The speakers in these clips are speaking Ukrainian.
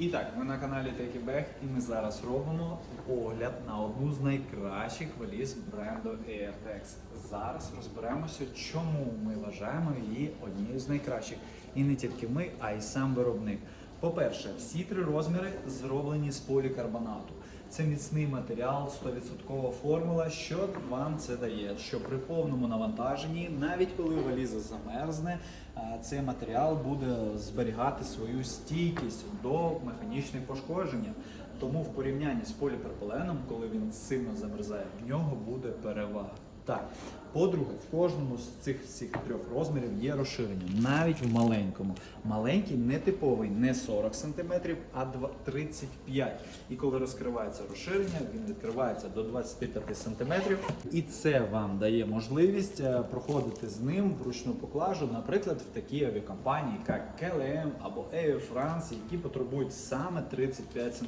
І так, ми на каналі TakeBag і ми зараз робимо огляд на одну з найкращих валіз бренду AirTex. Зараз розберемося, чому ми вважаємо її однією з найкращих. І не тільки ми, а й сам виробник. По-перше, всі три розміри зроблені з полікарбонату. Це міцний матеріал, 100% формула. Що вам це дає? Що при повному навантаженні, навіть коли валіза замерзне, цей матеріал буде зберігати свою стійкість до механічних пошкоджень. Тому в порівнянні з поліпропиленом, коли він сильно замерзає, в нього буде перевага. Так, по-друге, в кожному з цих всіх трьох розмірів є розширення, навіть в маленькому. Маленький не типовий, не 40 см, а два- 35 І коли розкривається розширення, він відкривається до 25 см. І це вам дає можливість е, проходити з ним вручну поклажу, наприклад, в такі авіакомпанії, як KLM або Air France, які потребують саме 35 см.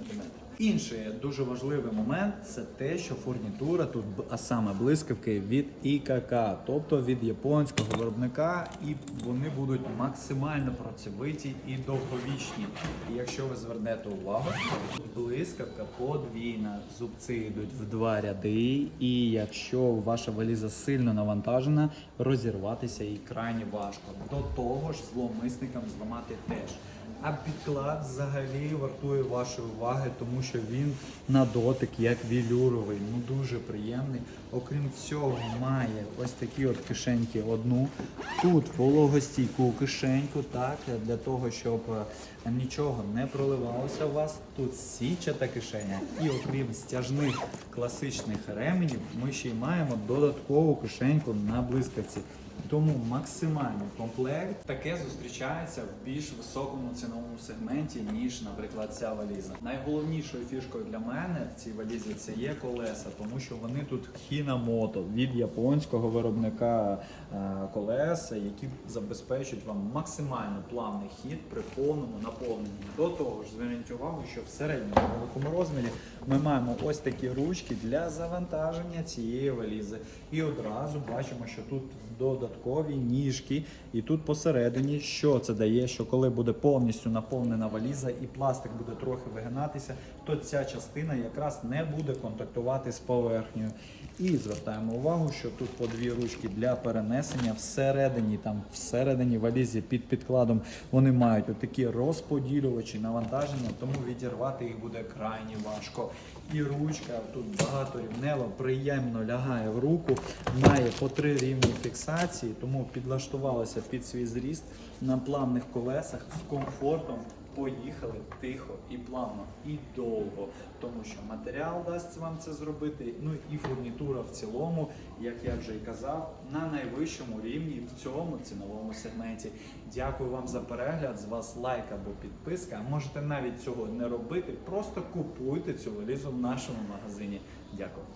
Інший дуже важливий момент це те, що фурнітура тут, а саме блискавки від ІКК, тобто від японського виробника, і вони будуть максимально працьовиті і довговічні. І якщо ви звернете увагу, блискавка подвійна, зубці йдуть в два ряди, і якщо ваша валіза сильно навантажена, розірватися їй крайні важко. До того ж, зловмисникам зламати теж. А підклад взагалі вартує вашої уваги, тому що він на дотик як вілюровий, ну дуже приємний. Окрім цього, має ось такі от кишеньки одну. Тут вологостійку кишеньку, так, для того, щоб е, нічого не проливалося у вас. Тут січата кишеня. І окрім стяжних класичних ременів, ми ще й маємо додаткову кишеньку на блискавці. Тому максимальний комплект таке зустрічається в більш високому ціновому сегменті, ніж, наприклад, ця валіза. Найголовнішою фішкою для мене в цій валізі це є колеса, тому що вони тут Хінамото від японського виробника е, колеса, які забезпечують вам максимально плавний хід при повному наповненні. До того ж, зверніть увагу, що в середньому великому розмірі ми маємо ось такі ручки для завантаження цієї валізи. І одразу бачимо, що тут додаткові ніжки, і тут посередині, що це дає, що коли буде повністю наповнена валіза і пластик буде трохи вигинатися, то ця частина якраз не буде контактувати з поверхнею. І звертаємо увагу, що тут по дві ручки для перенесення всередині, там всередині валізі під підкладом вони мають отакі розподілювачі навантаження, тому відірвати їх буде крайні важко. І ручка тут багаторівнева, приємно лягає в руку, має по три рівні фіксації, тому підлаштувалася під свій зріст на плавних колесах з комфортом. Поїхали тихо і плавно, і довго, тому що матеріал дасть вам це зробити. Ну і фурнітура в цілому, як я вже і казав, на найвищому рівні в цьому ціновому сегменті. Дякую вам за перегляд. З вас лайк або підписка. Можете навіть цього не робити. Просто купуйте цю валізу в нашому магазині. Дякую.